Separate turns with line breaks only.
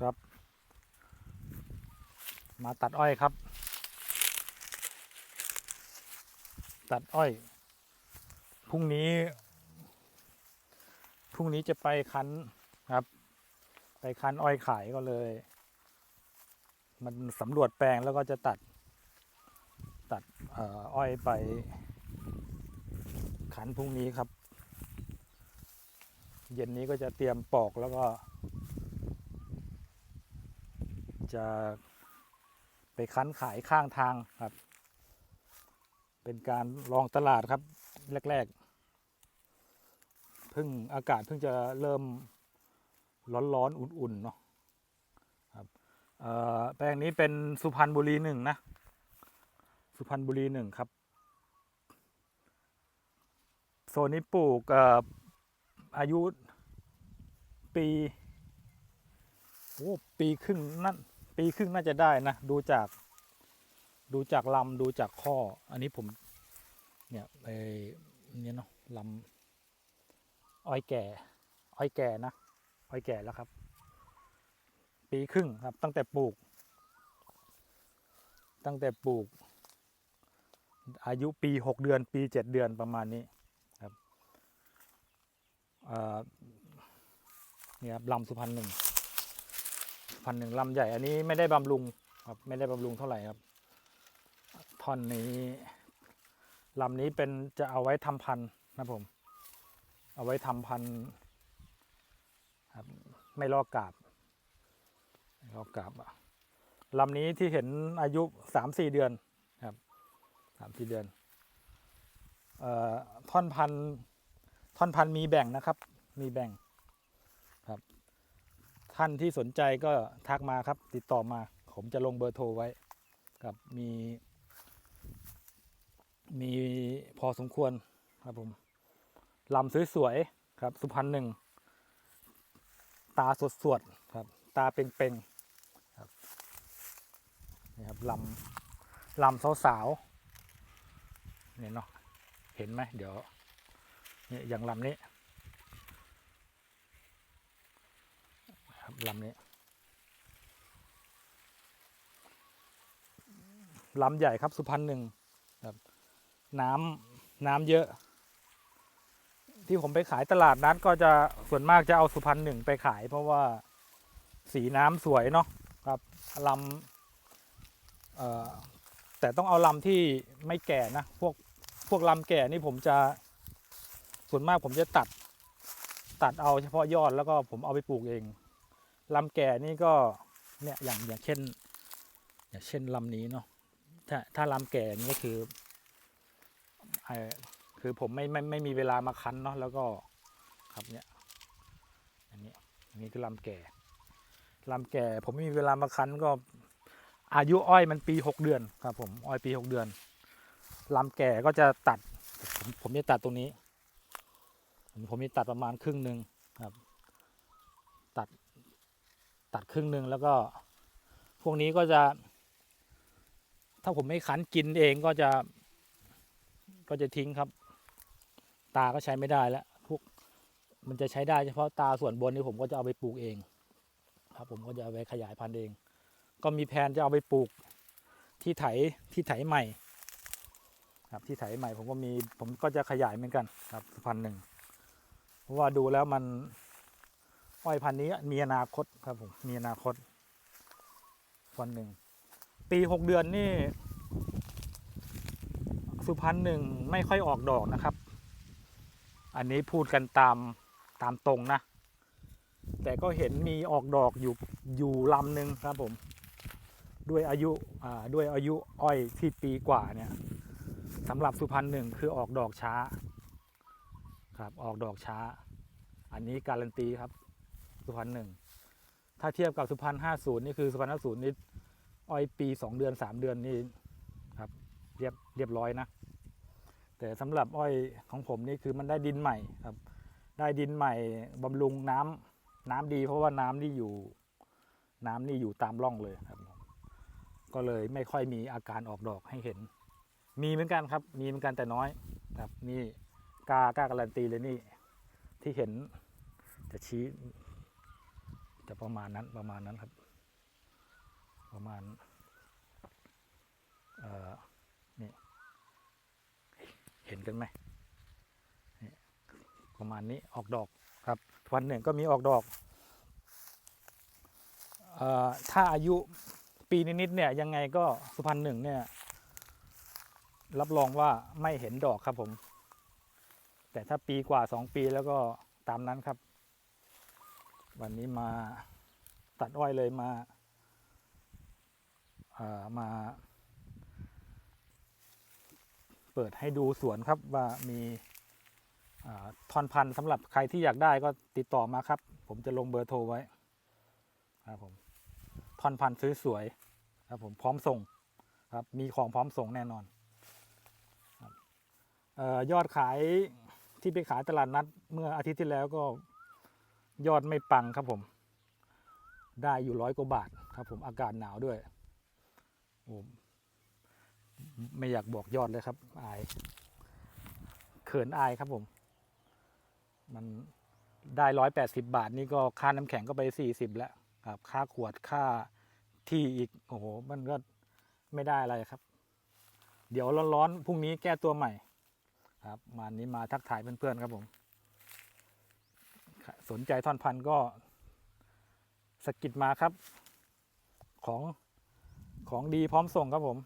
ครับ มาตัดอ้อยครับ ตัดอ้อยพรุ่งนี้พรุ่งนี้จะไปคั้นครับ ไปคั้นอ้อยขายก็เลย มันสำรวจแปลงแล้วก็จะตัด ตัดอ้อยไปขันพรุ่งนี้ครับ เย็นนี้ก็จะเตรียมปอกแล้วก็ จะไปคั้นขายข้างทางครับ เป็นการลองตลาดครับ แรกๆเพิ่งอากาศเพิ่งจะเริ่มร้อนๆอุ่นๆเนาะครับแปลงนี้เป็นสุพรรณบุรีหนึ่งนะ สุพรรณบุรีหนึ่งครับโซนนี้ปลูกเอ่ออายุปีโอ้ปีครึ่งนั่น ปีครึ่งน่าจะได้นะ ดูจาก ดูจากลำดูจากข้อ อันนี้ผม เนี่ยไอ้เนี่ยเนาะลำอ้อยแก่ อ้อยแก่นะ อ้อยแก่แล้วครับ ปีครึ่งครับ ตั้งแต่ปลูก ตั้งแต่ปลูก อายุปีหกเดือนปีเจ็ดเดือนประมาณนี้ครับเนี่ยครับลำสุพรรณหนึ่ง พรรณหนึ่งลำใหญ่ อันนี้ไม่ได้บำรุงครับไม่ได้บำรุงเท่าไหร่ครับท่อนนี้ลำนี้เป็นจะเอาไว้ทำพันธุ์นะผม เอาไว้ทำพันธุ์ครับไม่ลอกกาบไม่ลอกกาบอะลำนี้ที่เห็นอายุสามสี่เดือนครับสามสี่เดือนเอ่อท่อนพันท่อนพันมีแบ่งนะครับ มีแบ่ง ท่านที่สนใจก็ทักมาครับ ติดต่อมา ผมจะลงเบอร์โทรไว้ครับมี มีพอสมควรครับผมลำสวยๆครับ สุพรรณหนึ่ง ตาสดๆครับ ตาเป่งๆครับนี่ครับลำลำสาวๆเนี่ยเนาะเห็นไหมเดี๋ยวเนี่ยอย่างลำนี้ ครับลำนี้ลำใหญ่ครับสุพรรณหนึ่งน้ำน้ำเยอะ ที่ผมไปขายตลาดนัดก็จะส่วนมากจะเอาสุพรรณหนึ่งไปขาย เพราะว่าสีน้ำสวยเนาะครับลำแต่ต้องเอาลำที่ไม่แก่นะ พวกพวกลำแก่นี่ผมจะส่วนมากผมจะตัดตัดเอาเฉพาะยอดแล้วก็ผมเอาไปปลูกเอง ลำแก่นี่ก็เนี่ยอย่างอย่างเช่น อย่างเช่นลำนี้เนาะถ้าถ้าลำแก่นี่ก็คือเอ่อคือผมไม่ไม่ไม่มีเวลามาคั้นเนาะแล้วก็ครับเนี่ยอันนี้อันนี้คือลำแก่ลำแก่ผมไม่มีเวลามาคั้นก็อายุอ้อยมันปีหกเดือนครับ ผมอ้อยปีหกเดือนลำแก่ก็จะตัด ผมผมจะตัดตรงนี้ ผมจะตัดประมาณครึ่งหนึ่งครับ ตัดครึ่งหนึ่งแล้วก็ พวกนี้ก็จะ ถ้าผมไม่คั้นกินเองก็จะ ก็จะทิ้งครับ ตาก็ใช้ไม่ได้แล้วพวกมันจะใช้ได้เฉพาะตาส่วนบนนี่ผมก็จะเอาไปปลูกเอง ครับ ผมก็จะเอาไปขยายพันธุ์เอง ก็มีแผนจะเอาไปปลูกที่ไถที่ไถใหม่ ครับที่ไถใหม่ผมก็มีผมก็จะขยายเหมือนกันครับพันธุ์หนึ่งเพราะว่าดูแล้วมัน อ้อยพันธุ์นี้มีอนาคตครับผมมีอนาคตพันหนึ่งปีหกเดือนนี่ สุพรรณหนึ่งไม่ค่อยออกดอกนะครับ อันนี้พูดกันตามตามตรงนะ แต่ก็เห็นมีออกดอกอยู่อยู่ลำหนึ่งครับผม ด้วยอายุด้วยอายุอ้อยที่ปีกว่าเนี่ยสำหรับสุพรรณหนึ่งคือออกดอกช้า ครับออกดอกช้า อันนี้การันตีครับ สุพรรณหนึ่งถ้าเทียบกับสุพรรณห้าศูนย์นี่คือสุพรรณห้าศูนย์นี่อ้อยปีสองเดือนสามเดือนนี่ครับเรียบเรียบร้อยนะ แต่สำหรับอ้อยของผมนี่คือมันได้ดินใหม่ครับ ได้ดินใหม่บำรุงน้ำน้ำดี เพราะว่าน้ำนี่อยู่ น้ำนี่อยู่ตามร่องเลยครับก็เลยไม่ค่อยมีอาการออกดอกให้เห็น มีเหมือนกันครับ มีเหมือนกันแต่น้อยครับ นี่กล้ากล้าการันตีเลยนี่ ที่เห็นจะชี้ จะประมาณนั้นประมาณนั้นครับ ประมาณเอ่อนี่เห็นกันไหมนี่ประมาณนี้ออกดอกครับวันหนึ่งก็มีออกดอกเออถ้าอายุปีนิดๆเนี่ยยังไงก็สุพรรณหนึ่งเนี่ยรับรองว่าไม่เห็นดอกครับผม แต่ถ้าปีกว่าสองปีแล้วก็ตามนั้นครับ วันนี้มาตัดอ้อยเลยมาเอ่อมา เปิดให้ดูสวนครับว่ามีอ่าทอนพันธุ์สำหรับใครที่อยากได้ก็ติดต่อมาครับ ผมจะลงเบอร์โทรไว้ครับผมทอนพันธุ์สวยๆครับผมพร้อมส่งครับมีของพร้อมส่งแน่นอนเออยอดขายที่ไปขายตลาดนัดเมื่ออาทิตย์ที่แล้วก็ ยอดไม่ปังครับผม ได้อยู่ร้อยกว่าบาทครับผมอากาศหนาวด้วยโอ้ไม่อยากบอกยอดเลยครับ อาย เขินอายครับผม มันได้ร้อยแปดสิบาท นี่ก็ค่าน้ำแข็งก็ไปสี่สิบแล้วครับค่าขวดค่าที่อีก โอ้โห มันก็ไม่ได้อะไรครับ เดี๋ยวร้อนๆพรุ่งนี้แก้ตัวใหม่ ครับมานี้มาทักทายเพื่อนๆครับผม สนใจท่อนพันก็สกิดมาครับ ของของดีพร้อมส่งครับผม